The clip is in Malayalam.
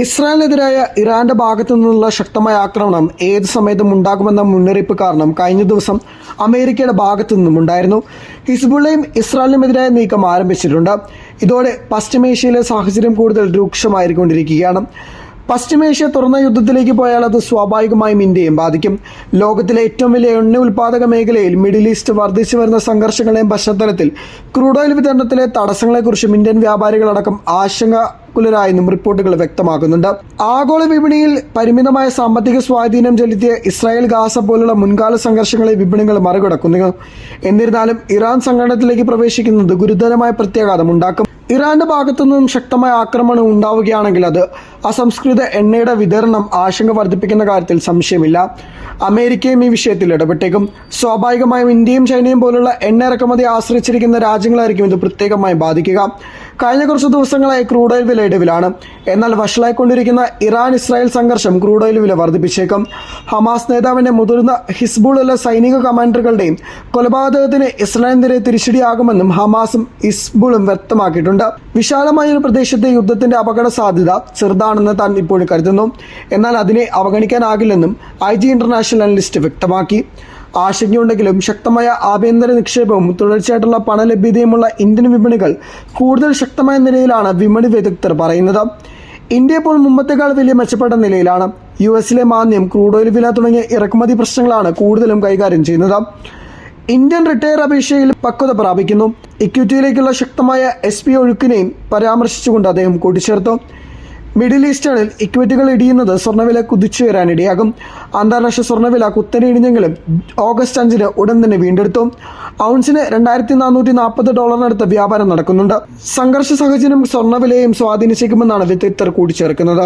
ഇസ്രായേലിനെതിരായ ഇറാന്റെ ഭാഗത്തു നിന്നുള്ള ശക്തമായ ആക്രമണം ഏത് സമയത്തും ഉണ്ടാകുമെന്ന മുന്നറിയിപ്പ് കാരണം കഴിഞ്ഞ ദിവസം അമേരിക്കയുടെ ഭാഗത്തു നിന്നും ഉണ്ടായിരുന്നു. ഹിസ്ബുള്ളയും ഇസ്രായേലിനുമെതിരായ നീക്കം ആരംഭിച്ചിട്ടുണ്ട്. ഇതോടെ പശ്ചിമേഷ്യയിലെ സാഹചര്യം കൂടുതൽ രൂക്ഷമായിക്കൊണ്ടിരിക്കുകയാണ്. പശ്ചിമേഷ്യ തുറന്ന യുദ്ധത്തിലേക്ക് പോയാൽ അത് സ്വാഭാവികമായും ഇന്ത്യയും ബാധിക്കും. ലോകത്തിലെ ഏറ്റവും വലിയ എണ്ണ ഉൽപാദക മേഖലയിൽ മിഡിൽ ഈസ്റ്റ് വർദ്ധിച്ചു വരുന്ന സംഘർഷങ്ങളുടെയും പശ്ചാത്തലത്തിൽ ക്രൂഡ് ഓയിൽ വിതരണത്തിലെ തടസ്സങ്ങളെക്കുറിച്ചും ഇന്ത്യൻ വ്യാപാരികളടക്കം ആശങ്കാകുലരായെന്നും റിപ്പോർട്ടുകൾ വ്യക്തമാക്കുന്നുണ്ട്. ആഗോള വിപണിയിൽ പരിമിതമായ സാമ്പത്തിക സ്വാധീനം ചെലുത്തിയ ഇസ്രായേൽ ഗാസ പോലുള്ള മുൻകാല സംഘർഷങ്ങളെ വിപണികൾ മറികടക്കുന്നു. എന്നിരുന്നാലും ഇറാൻ സംഘടനത്തിലേക്ക് പ്രവേശിക്കുന്നത് ഗുരുതരമായ പ്രത്യാഘാതം ഉണ്ടാക്കും. ഇറാന്റെ ഭാഗത്തു നിന്നും ശക്തമായ ആക്രമണം ഉണ്ടാവുകയാണെങ്കിൽ അത് അസംസ്കൃത എണ്ണയുടെ വിതരണം ആശങ്ക വർദ്ധിപ്പിക്കുന്ന കാര്യത്തിൽ സംശയമില്ല. അമേരിക്കയും ഈ വിഷയത്തിൽ ഇടപെട്ടേക്കും. സ്വാഭാവികമായും ഇന്ത്യയും ചൈനയും പോലുള്ള എണ്ണ ഇറക്കുമതി ആശ്രയിച്ചിരിക്കുന്ന രാജ്യങ്ങളായിരിക്കും ഇത് പ്രത്യേകമായി ബാധിക്കുക. കഴിഞ്ഞ കുറച്ച് ദിവസങ്ങളായി ക്രൂഡ് ഓയിൽ വില ഇടിവിലാണ്. എന്നാൽ വഷളായിക്കൊണ്ടിരിക്കുന്ന ഇറാൻ ഇസ്രായേൽ സംഘർഷം ക്രൂഡ് ഓയിൽ വില വർദ്ധിപ്പിച്ചേക്കും. ഹമാസ് നേതാവിന്റെ മുതിർന്ന ഹിസ്ബുള്ള സൈനിക കമാൻഡറുകളുടെയും കൊലപാതകത്തിന് ഇസ്രായേലിനെതിരെ തിരിച്ചടിയാകുമെന്നും ഹമാസും ഹിസ്ബുളും വ്യക്തമാക്കിയിട്ടുണ്ട്. വിശാലമായ ഒരു പ്രദേശത്തെ യുദ്ധത്തിന്റെ അപകട സാധ്യത ചെറുതാണെന്ന് താൻ ഇപ്പോഴും കരുതുന്നു. എന്നാൽ അതിനെ അവഗണിക്കാനാകില്ലെന്നും ഐ ജി ഇന്റർനാഷണൽ അനലിസ്റ്റ് വ്യക്തമാക്കി. ആശങ്കയുണ്ടെങ്കിലും ശക്തമായ ആഭ്യന്തര നിക്ഷേപവും തുടർച്ചയായിട്ടുള്ള പണലഭ്യതയുമുള്ള ഇന്ത്യൻ വിപണികൾ കൂടുതൽ ശക്തമായ നിലയിലാണ് വിപണി വിദഗ്ധർ പറയുന്നത്. ഇന്ത്യ ഇപ്പോൾ മുമ്പത്തേക്കാൾ വലിയ മെച്ചപ്പെട്ട നിലയിലാണ്. യു എസിലെ മാന്യം ക്രൂഡ് ഓയിൽ വില തുടങ്ങിയ ഇറക്കുമതി പ്രശ്നങ്ങളാണ് കൂടുതലും കൈകാര്യം ചെയ്യുന്നത്. ഇന്ത്യൻ റിട്ടയർ അപേക്ഷയിൽ പക്വത പ്രാപിക്കുന്നു. ഇക്വിറ്റിയിലേക്കുള്ള ശക്തമായ എസ് പി ഒഴുക്കിനെയും പരാമർശിച്ചുകൊണ്ട് അദ്ദേഹം കൂട്ടിച്ചേർത്തു. മിഡിൽ ഈസ്റ്റേണിൽ ഇക്വിറ്റികൾ ഇടിയുന്നത് സ്വർണവില കുതിച്ചു വരാനിടയാകും. അന്താരാഷ്ട്ര സ്വർണവില കുത്തനെ ഇടിഞ്ഞെങ്കിലും ഓഗസ്റ്റ് അഞ്ചിന് ഉടൻ തന്നെ വീണ്ടെടുത്തു. ഔൺസിന് രണ്ടായിരത്തി നാനൂറ്റി നാൽപ്പത് ഡോളറിനടുത്ത് വ്യാപാരം നടക്കുന്നുണ്ട്. സംഘർഷ സാഹചര്യം സ്വർണവിലയും സ്വാധീനിച്ചേക്കുമെന്നാണ് വിദഗ്ധർ കൂട്ടിച്ചേർക്കുന്നത്.